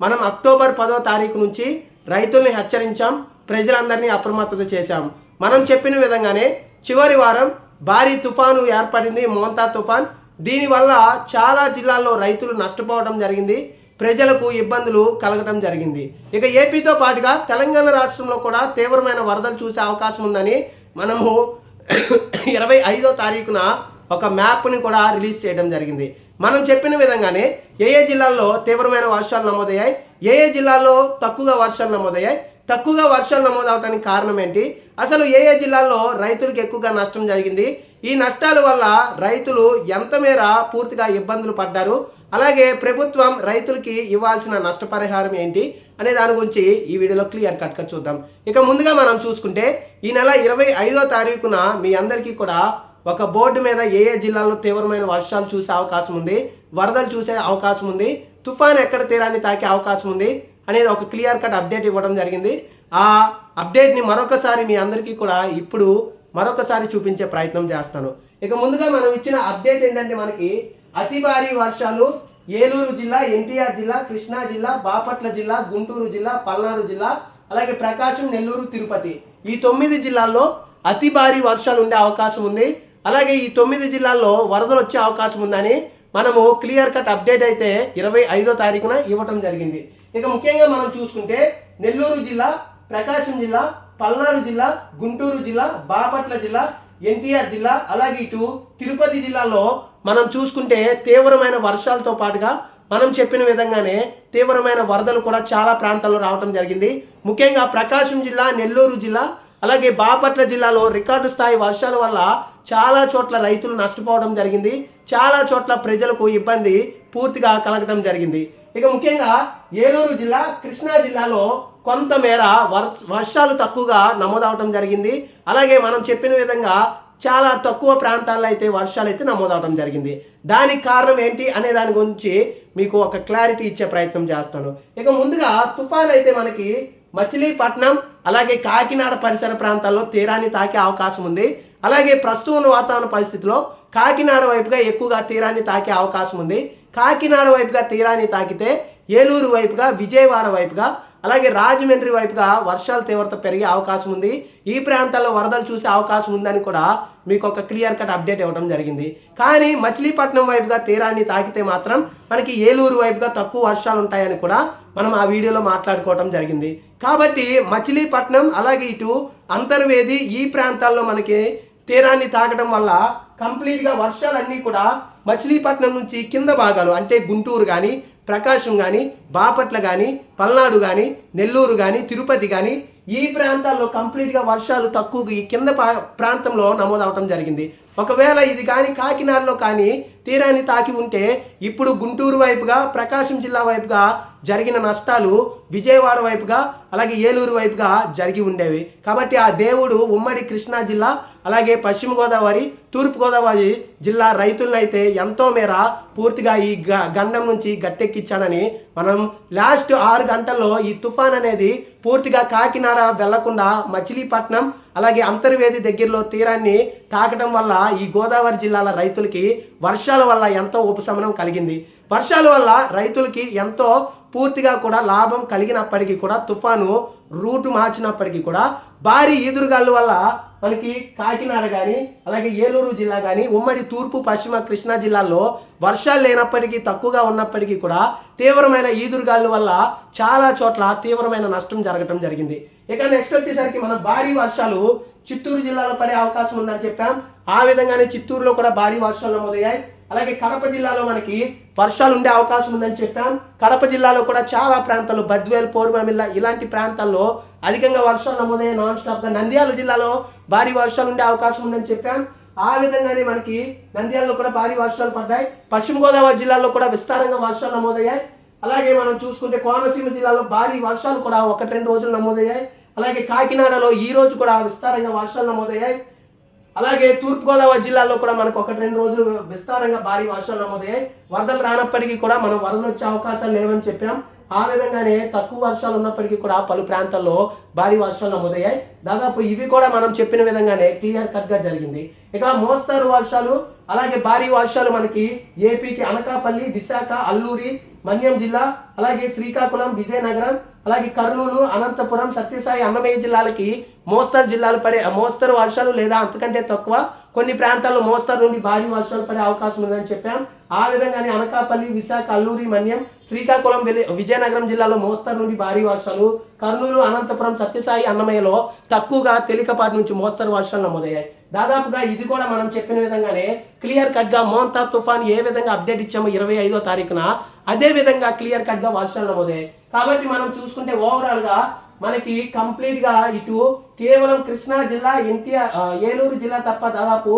మనం అక్టోబర్ పదో తారీఖు నుంచి రైతుల్ని హెచ్చరించాం ప్రజలందరినీ అప్రమత్తత చేశాం. మనం చెప్పిన విధంగానే చివరి వారం భారీ తుఫాను ఏర్పడింది మోంతా తుఫాన్. దీనివల్ల చాలా జిల్లాల్లో రైతులు నష్టపోవడం జరిగింది ప్రజలకు ఇబ్బందులు కలగడం జరిగింది. ఇక ఏపీతో పాటుగా తెలంగాణ రాష్ట్రంలో కూడా తీవ్రమైన వరదలు చూసే అవకాశం ఉందని మనము ఇరవై ఐదో తారీఖున ఒక మ్యాప్ని కూడా రిలీజ్ చేయడం జరిగింది. మనం చెప్పిన విధంగానే ఏ ఏ జిల్లాల్లో తీవ్రమైన వర్షాలు నమోదయ్యాయి? ఏ ఏ జిల్లాల్లో తక్కువగా వర్షాలు నమోదయ్యాయి? తక్కువగా వర్షాలు నమోదవడానికి కారణం ఏంటి? అసలు ఏ ఏ జిల్లాల్లో రైతులకు ఎక్కువగా నష్టం జరిగింది? ఈ నష్టాల వల్ల రైతులు ఎంత మేర పూర్తిగా ఇబ్బందులు పడ్డారు? అలాగే ప్రభుత్వం రైతులకి ఇవ్వాల్సిన నష్టపరిహారం ఏంటి? అనే దాని గురించి ఈ వీడియోలో క్లియర్ కట్గా చూద్దాం. ఇక ముందుగా మనం చూసుకుంటే ఈ నెల ఇరవై ఐదో తారీఖున మీ అందరికీ కూడా ఒక బోర్డు మీద ఏ ఏ జిల్లాల్లో తీవ్రమైన వర్షాలు చూసే అవకాశం ఉంది వరదలు చూసే అవకాశం ఉంది తుఫాన్ ఎక్కడ తీరాన్ని తాకే అవకాశం ఉంది అనేది ఒక క్లియర్ కట్ అప్డేట్ ఇవ్వడం జరిగింది. ఆ అప్డేట్ని మరొకసారి మీ అందరికీ కూడా ఇప్పుడు మరొకసారి చూపించే ప్రయత్నం చేస్తాను. ఇక ముందుగా మనం ఇచ్చిన అప్డేట్ ఏంటంటే మనకి అతి భారీ వర్షాలు ఏలూరు జిల్లా ఎన్టీఆర్ జిల్లా కృష్ణా జిల్లా బాపట్ల జిల్లా గుంటూరు జిల్లా పల్నాడు జిల్లా అలాగే ప్రకాశం నెల్లూరు తిరుపతి ఈ తొమ్మిది జిల్లాల్లో అతి భారీ వర్షాలు ఉండే అవకాశం ఉంది. అలాగే ఈ తొమ్మిది జిల్లాల్లో వరదలు వచ్చే అవకాశం ఉందని మనము క్లియర్ కట్ అప్డేట్ అయితే ఇరవై ఐదో తారీఖున ఇవ్వటం జరిగింది. ఇక ముఖ్యంగా మనం చూసుకుంటే నెల్లూరు జిల్లా ప్రకాశం జిల్లా పల్నాడు జిల్లా గుంటూరు జిల్లా బాపట్ల జిల్లా ఎన్టీఆర్ జిల్లా అలాగే ఇటు తిరుపతి జిల్లాలో మనం చూసుకుంటే తీవ్రమైన వర్షాలతో పాటుగా మనం చెప్పిన విధంగానే తీవ్రమైన వరదలు కూడా చాలా ప్రాంతాల్లో రావడం జరిగింది. ముఖ్యంగా ప్రకాశం జిల్లా నెల్లూరు జిల్లా అలాగే బాపట్ల జిల్లాలో రికార్డు స్థాయి వర్షాల వల్ల చాలా చోట్ల రైతులు నష్టపోవడం జరిగింది. చాలా చోట్ల ప్రజలకు ఇబ్బంది పూర్తిగా కలగడం జరిగింది. ఇక ముఖ్యంగా ఏలూరు జిల్లా కృష్ణా జిల్లాలో కొంతమేర వర్ వర్షాలు తక్కువగా నమోదవటం జరిగింది. అలాగే మనం చెప్పిన విధంగా చాలా తక్కువ ప్రాంతాల్లో అయితే వర్షాలు అయితే నమోదవడం జరిగింది. దానికి కారణం ఏంటి అనే దాని గురించి మీకు ఒక క్లారిటీ ఇచ్చే ప్రయత్నం చేస్తాను. ఇక ముందుగా తుఫాన్ అయితే మనకి మచిలీపట్నం అలాగే కాకినాడ పరిసర ప్రాంతాల్లో తీరాన్ని తాకే అవకాశం ఉంది. అలాగే ప్రస్తుతం ఉన్న వాతావరణ పరిస్థితిలో కాకినాడ వైపుగా ఎక్కువగా తీరాన్ని తాకే అవకాశం ఉంది. కాకినాడ వైపుగా తీరాన్ని తాకితే ఏలూరు వైపుగా విజయవాడ వైపుగా అలాగే రాజమండ్రి వైపుగా వర్షాల తీవ్రత పెరిగే అవకాశం ఉంది. ఈ ప్రాంతాల్లో వరదలు చూసే అవకాశం ఉందని కూడా మీకు ఒక క్లియర్ కట్ అప్డేట్ ఇవ్వడం జరిగింది. కానీ మచిలీపట్నం వైపుగా తీరాన్ని తాకితే మాత్రం మనకి ఏలూరు వైపుగా తక్కువ వర్షాలు ఉంటాయని కూడా మనం ఆ వీడియోలో మాట్లాడుకోవడం జరిగింది. కాబట్టి మచిలీపట్నం అలాగే ఇటు అంతర్వేది ఈ ప్రాంతాల్లో మనకి తీరాన్ని తాకడం వల్ల కంప్లీట్గా వర్షాలన్నీ కూడా మచిలీపట్నం నుంచి కింద భాగాలు అంటే గుంటూరు కానీ ప్రకాశం కానీ బాపట్ల కానీ పల్నాడు కానీ నెల్లూరు కానీ తిరుపతి కానీ ఈ ప్రాంతాల్లో కంప్లీట్గా వర్షాలు తక్కువ ఈ కింద పా- ప్రాంతంలో నమోదవటం జరిగింది. ఒకవేళ ఇది కానీ కాకినాడలో కానీ తీరాన్ని తాకి ఉంటే ఇప్పుడు గుంటూరు వైపుగా ప్రకాశం జిల్లా వైపుగా జరిగిన నష్టాలు విజయవాడ వైపుగా అలాగే ఏలూరు వైపుగా జరిగి ఉండేవి. కాబట్టి ఆ దేవుడు ఉమ్మడి కృష్ణా జిల్లా అలాగే పశ్చిమ గోదావరి తూర్పు గోదావరి జిల్లా రైతులనైతే ఎంతో మేర పూర్తిగా ఈ గ- గండం నుంచి గట్టెక్కించాడని మనం లాస్ట్ ఆరు గంటల్లో ఈ తుఫాన్ అనేది పూర్తిగా కాకినాడ వెళ్ళకుండా మచిలీపట్నం అలాగే అంతర్వేది దగ్గరలో తీరాన్ని తాకడం వల్ల ఈ గోదావరి జిల్లాల రైతులకి వర్షాల వల్ల ఎంతో ఉపశమనం కలిగింది. వర్షాల వల్ల రైతులకి ఎంతో పూర్తిగా కూడా లాభం కలిగినప్పటికీ కూడా తుఫాను రూటు మార్చినప్పటికీ కూడా భారీ ఈదురుగాలు వల్ల మనకి కాకినాడ కానీ అలాగే ఏలూరు జిల్లా కానీ ఉమ్మడి తూర్పు పశ్చిమ కృష్ణా జిల్లాల్లో వర్షాలు లేనప్పటికీ తక్కువగా ఉన్నప్పటికీ కూడా తీవ్రమైన ఈదురుగాలు వల్ల చాలా చోట్ల తీవ్రమైన నష్టం జరగటం జరిగింది. ఇక నెక్స్ట్ వచ్చేసరికి మన భారీ వర్షాలు చిత్తూరు జిల్లాలో పడే అవకాశం ఉందని చెప్పాం. ఆ విధంగానే చిత్తూరులో కూడా భారీ వర్షాలు నమోదయ్యాయి. అలాగే కడప జిల్లాలో మనకి వర్షాలు ఉండే అవకాశం ఉందని చెప్పాం. కడప జిల్లాలో కూడా చాలా ప్రాంతాలు బద్వేల్ పోర్మామిల్ల ఇలాంటి ప్రాంతాల్లో అధికంగా వర్షాలు నమోదయ్యాయి నాన్ స్టాప్గా నంద్యాల జిల్లాలో భారీ వర్షాలు ఉండే అవకాశం ఉందని చెప్పాం. ఆ విధంగానే మనకి నంద్యాలలో కూడా భారీ వర్షాలు పడ్డాయి. పశ్చిమ గోదావరి జిల్లాలో కూడా విస్తారంగా వర్షాలు నమోదయ్యాయి. అలాగే మనం చూసుకుంటే కోనసీమ జిల్లాలో భారీ వర్షాలు కూడా ఒకటి రెండు రోజులు నమోదయ్యాయి. అలాగే కాకినాడలో ఈ రోజు కూడా విస్తారంగా వర్షాలు నమోదయ్యాయి. అలాగే తూర్పుగోదావరి జిల్లాలో కూడా మనకు ఒకటి రెండు రోజులు విస్తారంగా భారీ వర్షాలు నమోదయ్యాయి. వరదలు రానప్పటికీ కూడా మనం వరదలు వచ్చే అవకాశాలు లేవని చెప్పాం. ఆ విధంగానే తక్కువ వర్షాలు ఉన్నప్పటికీ కూడా పలు ప్రాంతాల్లో భారీ వర్షాలు నమోదయ్యాయి. దాదాపు ఇవి కూడా మనం చెప్పిన విధంగానే క్లియర్ కట్గా జరిగింది. ఇక మోస్తారు వర్షాలు అలాగే భారీ వర్షాలు మనకి ఏపీకి అనకాపల్లి విశాఖ అల్లూరి మన్యం జిల్లా అలాగే శ్రీకాకుళం విజయనగరం అలాగే కర్నూలు అనంతపురం సత్యసాయి అన్నమయ్య జిల్లాలకి మోస్తరు జిల్లాలు పడే మోస్తరు వర్షాలు లేదా అంతకంటే తక్కువ కొన్ని ప్రాంతాల్లో మోస్తరు నుండి భారీ వర్షాలు పడే అవకాశం ఉందని చెప్పాం. ఆ విధంగానే అనకాపల్లి విశాఖ అల్లూరి మన్యం శ్రీకాకుళం విజయనగరం జిల్లాలో మోస్తరు నుండి భారీ వర్షాలు కర్నూలు అనంతపురం సత్యసాయి అన్నమయ్యలో తక్కువగా తేలికపాటి నుంచి మోస్తరు వర్షాలు నమోదయ్యాయి. దాదాపుగా ఇది కూడా మనం చెప్పిన విధంగానే క్లియర్ కట్గా మోంతా తుఫాన్ ఏ విధంగా అప్డేట్ ఇచ్చామో ఇరవై ఐదో తారీఖున అదే విధంగా క్లియర్ కట్గా వర్షాలు నమోదయ్యాయి. కాబట్టి మనం చూసుకుంటే ఓవరాల్గా మనకి కంప్లీట్గా ఇటు కేవలం కృష్ణా జిల్లా ఎన్టీఆర్ ఏలూరు జిల్లా తప్ప దాదాపు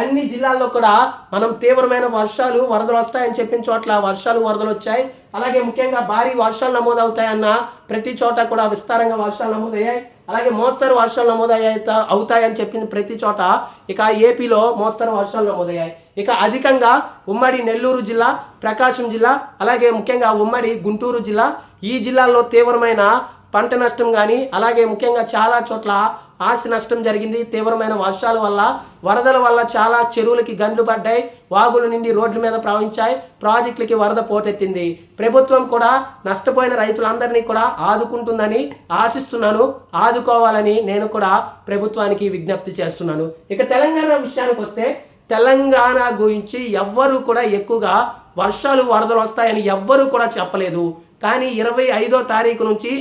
అన్ని జిల్లాల్లో కూడా మనం తీవ్రమైన వర్షాలు వరదలు వస్తాయని చెప్పిన చోట్ల వర్షాలు వరదలు వచ్చాయి. అలాగే ముఖ్యంగా భారీ వర్షాలు నమోదవుతాయన్న ప్రతి చోట కూడా విస్తారంగా వర్షాలు నమోదయ్యాయి. అలాగే మోస్తరు వర్షాలు నమోదయ్యాయి అవుతాయని చెప్పిన ప్రతి చోట. ఇక ఏపీలో మోస్తరు వర్షాలు నమోదయ్యాయి. ఇక అధికంగా ఉమ్మడి నెల్లూరు జిల్లా ప్రకాశం జిల్లా అలాగే ముఖ్యంగా ఉమ్మడి గుంటూరు జిల్లా ఈ జిల్లాల్లో తీవ్రమైన పంట నష్టం కానీ అలాగే ముఖ్యంగా చాలా చోట్ల ఆస్తి నష్టం జరిగింది. తీవ్రమైన వర్షాల వల్ల వరదల వల్ల చాలా చెరువులకి గండ్లు పడ్డాయి వాగుల నుండి రోడ్ల మీద ప్రవహించాయి ప్రాజెక్టులకి వరద పోటెత్తింది. ప్రభుత్వం కూడా నష్టపోయిన రైతులందరినీ కూడా ఆదుకుంటుందని ఆశిస్తున్నాను. ఆదుకోవాలని నేను కూడా ప్రభుత్వానికి విజ్ఞప్తి చేస్తున్నాను. ఇక తెలంగాణ విషయానికి వస్తే తెలంగాణ గురించి ఎవ్వరూ కూడా ఎక్కువగా వర్షాలు వరదలు వస్తాయని ఎవ్వరూ కూడా చెప్పలేదు. కానీ ఇరవై ఐదో తారీఖు నుంచి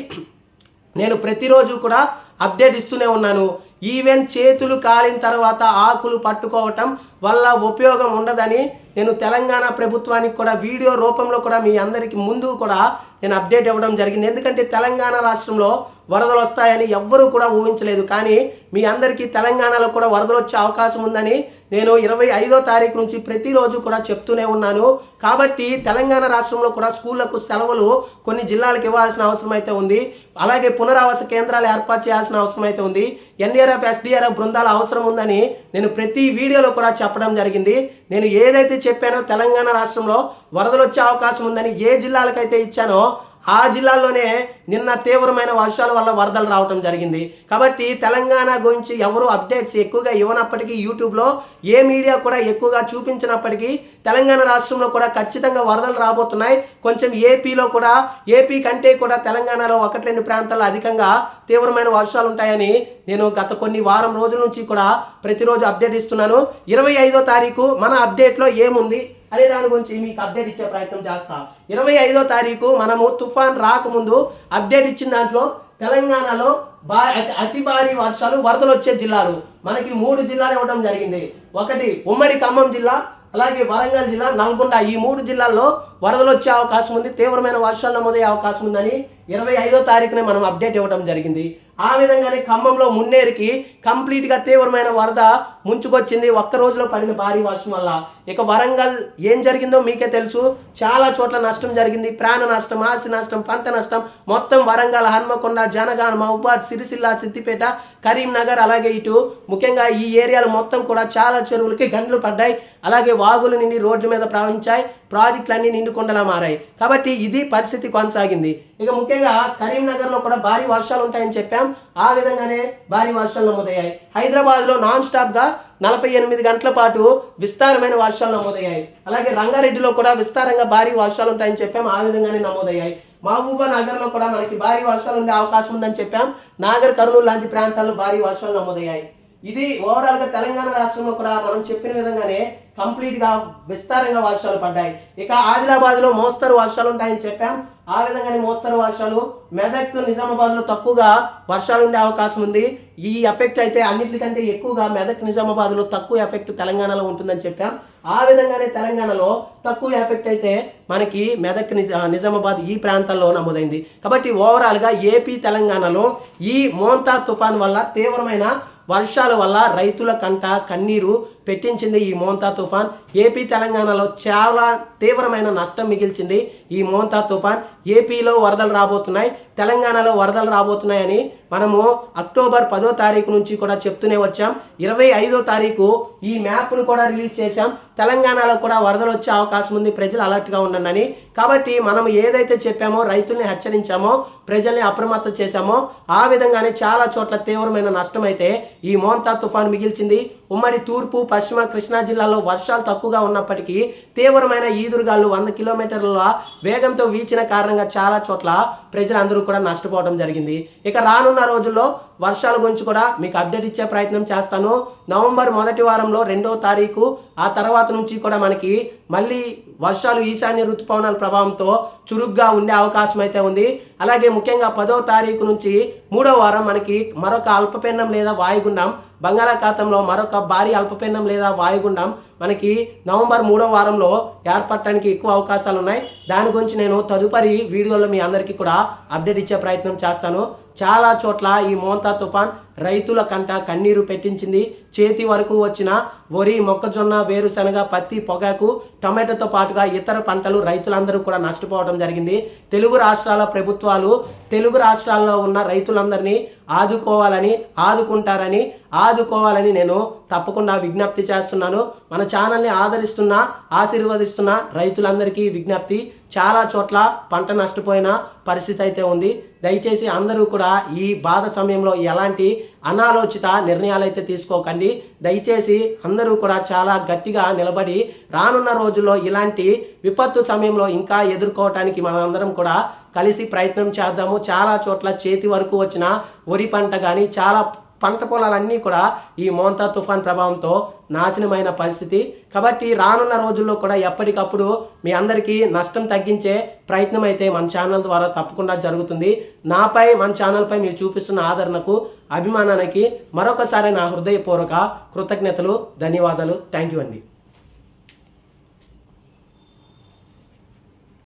నేను ప్రతిరోజు కూడా అప్డేట్ ఇస్తూనే ఉన్నాను. ఈవెన్ చేతులు కాలిన తర్వాత ఆకులు పట్టుకోవటం వల్ల ఉపయోగం ఉండదని నేను తెలంగాణ ప్రభుత్వానికి కూడా వీడియో రూపంలో కూడా మీ అందరికీ ముందు కూడా నేను అప్డేట్ ఇవ్వడం జరిగింది. ఎందుకంటే తెలంగాణ రాష్ట్రంలో వరదలు వస్తాయని ఎవ్వరూ కూడా ఊహించలేదు. కానీ మీ అందరికీ తెలంగాణలో కూడా వరదలు వచ్చే అవకాశం ఉందని నేను ఇరవై ఐదో తారీఖు నుంచి ప్రతిరోజు కూడా చెప్తూనే ఉన్నాను. కాబట్టి తెలంగాణ రాష్ట్రంలో కూడా స్కూళ్ళకు సెలవులు కొన్ని జిల్లాలకు ఇవ్వాల్సిన అవసరం అయితే ఉంది. అలాగే పునరావాస కేంద్రాలు ఏర్పాటు చేయాల్సిన అవసరం అయితే ఉంది. ఎన్డీఆర్ఎఫ్ ఎస్డీఆర్ఎఫ్ బృందాల అవసరం ఉందని నేను ప్రతి వీడియోలో కూడా చెప్పడం జరిగింది. నేను ఏదైతే చెప్పానో తెలంగాణ రాష్ట్రంలో వరదలు వచ్చే అవకాశం ఉందని ఏ జిల్లాలకైతే ఇచ్చానో ఆ జిల్లాలోనే నిన్న తీవ్రమైన వర్షాల వల్ల వరదలు రావటం జరిగింది. కాబట్టి తెలంగాణ గురించి ఎవరు అప్డేట్స్ ఎక్కువగా ఇవ్వనప్పటికీ యూట్యూబ్లో ఏ మీడియా కూడా ఎక్కువగా చూపించినప్పటికీ తెలంగాణ రాష్ట్రంలో కూడా ఖచ్చితంగా వరదలు రాబోతున్నాయి. కొంచెం ఏపీలో కూడా ఏపీ కంటే కూడా తెలంగాణలో ఒకటి రెండు ప్రాంతాల్లో అధికంగా తీవ్రమైన వర్షాలు ఉంటాయని నేను గత కొన్ని వారం రోజుల నుంచి కూడా ప్రతిరోజు అప్డేట్ ఇస్తున్నాను. ఇరవై ఐదో తారీఖు మన అప్డేట్లో ఏముంది? అనే దాని గురించి మీకు అప్డేట్ ఇచ్చే ప్రయత్నం చేస్తా. ఇరవై ఐదో తారీఖు మనము తుఫాన్ రాకముందు అప్డేట్ ఇచ్చిన దాంట్లో తెలంగాణలో బా అతి అతి భారీ వర్షాలు వరదలు వచ్చే జిల్లాలు. మనకి మూడు జిల్లాలు ఇవ్వడం జరిగింది. ఒకటి ఉమ్మడి ఖమ్మం జిల్లా అలాగే వరంగల్ జిల్లా నల్గొండ. ఈ మూడు జిల్లాల్లో వరదలు వచ్చే అవకాశం ఉంది తీవ్రమైన వర్షాలు నమోదయ్యే అవకాశం ఉందని ఇరవై ఐదో తారీఖున మనం అప్డేట్ ఇవ్వడం జరిగింది. ఆ విధంగానే ఖమ్మంలో మున్నేరికి కంప్లీట్గా తీవ్రమైన వరద ముంచుకొచ్చింది. ఒక్క రోజులో పడిన భారీ వర్షం వల్ల. ఇక వరంగల్ ఏం జరిగిందో మీకే తెలుసు. చాలా చోట్ల నష్టం జరిగింది. ప్రాణ నష్టం ఆస్తి నష్టం పంట నష్టం. మొత్తం వరంగల్ హన్మకొండ జనగాన మహబాద్ సిరిసిల్ల సిద్దిపేట కరీంనగర్ అలాగే ఇటు. ముఖ్యంగా ఈ ఏరియాలు మొత్తం కూడా చాలా చెరువులకి గండ్లు పడ్డాయి. అలాగే వాగులు నిండి రోడ్ల మీద ప్రవహించాయి. ప్రాజెక్టులన్నీ నిండుకొండలా మారాయి. కాబట్టి ఇది పరిస్థితి కొనసాగింది. ఇక ముఖ్యంగా కరీంనగర్లో కూడా భారీ వర్షాలు ఉంటాయని చెప్పాం. ఆ విధంగానే భారీ వర్షాలు నమోదయ్యాయి. హైదరాబాద్లో నాన్ స్టాప్గా నలభై ఎనిమిది గంటల పాటు విస్తారమైన వర్షాలు నమోదయ్యాయి. అలాగే రంగారెడ్డిలో కూడా విస్తారంగా భారీ వర్షాలు ఉంటాయని చెప్పాం. ఆ విధంగానే నమోదయ్యాయి. మహబూబా నగర్లో కూడా మనకి భారీ వర్షాలు ఉండే అవకాశం ఉందని చెప్పాం. నాగర్ కర్నూలు లాంటి ప్రాంతాల్లో భారీ వర్షాలు నమోదయ్యాయి. ఇది ఓవరాల్గా తెలంగాణ రాష్ట్రంలో కూడా మనం చెప్పిన విధంగానే కంప్లీట్గా విస్తారంగా వర్షాలు పడ్డాయి. ఇక ఆదిలాబాద్లో మోస్తరు వర్షాలు ఉంటాయని చెప్పాం. ఆ విధంగానే మోస్తరు వర్షాలు మెదక్ నిజామాబాద్లో తక్కువగా వర్షాలు ఉండే అవకాశం ఉంది. ఈ ఎఫెక్ట్ అయితే అన్నిటికంటే ఎక్కువగా మెదక్ నిజామాబాద్లో తక్కువ ఎఫెక్ట్ తెలంగాణలో ఉంటుందని చెప్పాం. ఆ విధంగానే తెలంగాణలో తక్కువ ఎఫెక్ట్ అయితే మనకి మెదక్ నిజ నిజామాబాద్ ఈ ప్రాంతాల్లో నమోదైంది. కాబట్టి ఓవరాల్గా ఏపీ తెలంగాణలో ఈ మోంతా తుఫాన్ వల్ల తీవ్రమైన వర్షాల వల్ల రైతుల కంట కన్నీరు పెట్టించింది ఈ మోంతా తుఫాన్. ఏపీ తెలంగాణలో చాలా తీవ్రమైన నష్టం మిగిల్చింది ఈ మోంతా తుఫాన్. ఏపీలో వరదలు రాబోతున్నాయి తెలంగాణలో వరదలు రాబోతున్నాయని మనము అక్టోబర్ పదో తారీఖు నుంచి కూడా చెప్తూనే వచ్చాం. ఇరవై ఐదో తారీఖు ఈ మ్యాప్ను కూడా రిలీజ్ చేశాం. తెలంగాణలో కూడా వరదలు వచ్చే అవకాశం ఉంది ప్రజలు అలర్ట్గా ఉండండి. కాబట్టి మనం ఏదైతే చెప్పామో రైతుల్ని హెచ్చరించామో ప్రజల్ని అప్రమత్తం చేశామో ఆ విధంగానే చాలా చోట్ల తీవ్రమైన నష్టం అయితే ఈ మోంతా తుఫాన్ మిగిల్చింది. ఉమ్మడి తూర్పు పశ్చిమ కృష్ణా జిల్లాలో వర్షాలు తక్కువగా ఉన్నప్పటికీ తీవ్రమైన ఈదురుగాలు వంద కిలోమీటర్ల వేగంతో వీచిన కారణంగా చాలా చోట్ల ప్రజలందరూ కూడా నష్టపోవడం జరిగింది. ఇక రానున్న రోజుల్లో వర్షాల గురించి కూడా మీకు అప్డేట్ ఇచ్చే ప్రయత్నం చేస్తాను. నవంబర్ మొదటి వారంలో రెండవ తారీఖు ఆ తర్వాత నుంచి కూడా మనకి మళ్ళీ వర్షాలు ఈశాన్య ఋతుపవనాల ప్రభావంతో చురుగ్గా ఉండే అవకాశం అయితే ఉంది. అలాగే ముఖ్యంగా పదో తారీఖు నుంచి మూడో వారం మనకి మరొక అల్పపీండం లేదా వాయుగుండం బంగాళాఖాతంలో మరొక భారీ అల్పపీడనం లేదా వాయుగుండం మనకి నవంబర్ మూడో వారంలో ఏర్పడటానికి ఎక్కువ అవకాశాలు ఉన్నాయి దాని గురించి నేను తదుపరి వీడియోలో మీ అందరికీ కూడా అప్డేట్ ఇచ్చే ప్రయత్నం చేస్తాను. చాలా చోట్ల ఈ మోంతా తుఫాన్ రైతుల కంట కన్నీరు పెట్టించింది. చేతి వరకు వచ్చిన వరి మొక్కజొన్న వేరుశనగ పత్తి పొగాకు టమాటోతో పాటుగా ఇతర పంటలు రైతులందరూ కూడా నష్టపోవడం జరిగింది. తెలుగు రాష్ట్రాల ప్రభుత్వాలు తెలుగు రాష్ట్రాల్లో ఉన్న రైతులందరినీ ఆదుకోవాలని ఆదుకుంటారని ఆదుకోవాలని నేను తప్పకుండా విజ్ఞప్తి చేస్తున్నాను. మన ఛానల్ని ఆదరిస్తున్న ఆశీర్వదిస్తున్న రైతులందరికీ విజ్ఞప్తి. చాలా చోట్ల పంట నష్టపోయిన పరిస్థితి అయితే ఉంది. దయచేసి అందరూ కూడా ఈ బాధ సమయంలో ఎలాంటి అనాలోచిత నిర్ణయాలు అయితే తీసుకోకండి. దయచేసి అందరూ కూడా చాలా గట్టిగా నిలబడి రానున్న రోజుల్లో ఇలాంటి విపత్తు సమయంలో ఇంకా ఎదుర్కోవటానికి మనందరం కూడా కలిసి ప్రయత్నం చేద్దాము. చాలా చోట్ల చేతి వరకు వచ్చిన వరి పంట కానీ చాలా పంట పొలాలన్నీ కూడా ఈ మోంతా తుఫాన్ ప్రభావంతో నాశనమైన పరిస్థితి. కాబట్టి రానున్న రోజుల్లో కూడా ఎప్పటికప్పుడు మీ అందరికీ నష్టం తగ్గించే ప్రయత్నం అయితే మన ఛానల్ ద్వారా తప్పకుండా జరుగుతుంది. నాపై మన ఛానల్పై మీరు చూపిస్తున్న ఆదరణకు అభిమానానికి మరొకసారి నా హృదయపూర్వక కృతజ్ఞతలు ధన్యవాదాలు. థ్యాంక్ యూ అండి.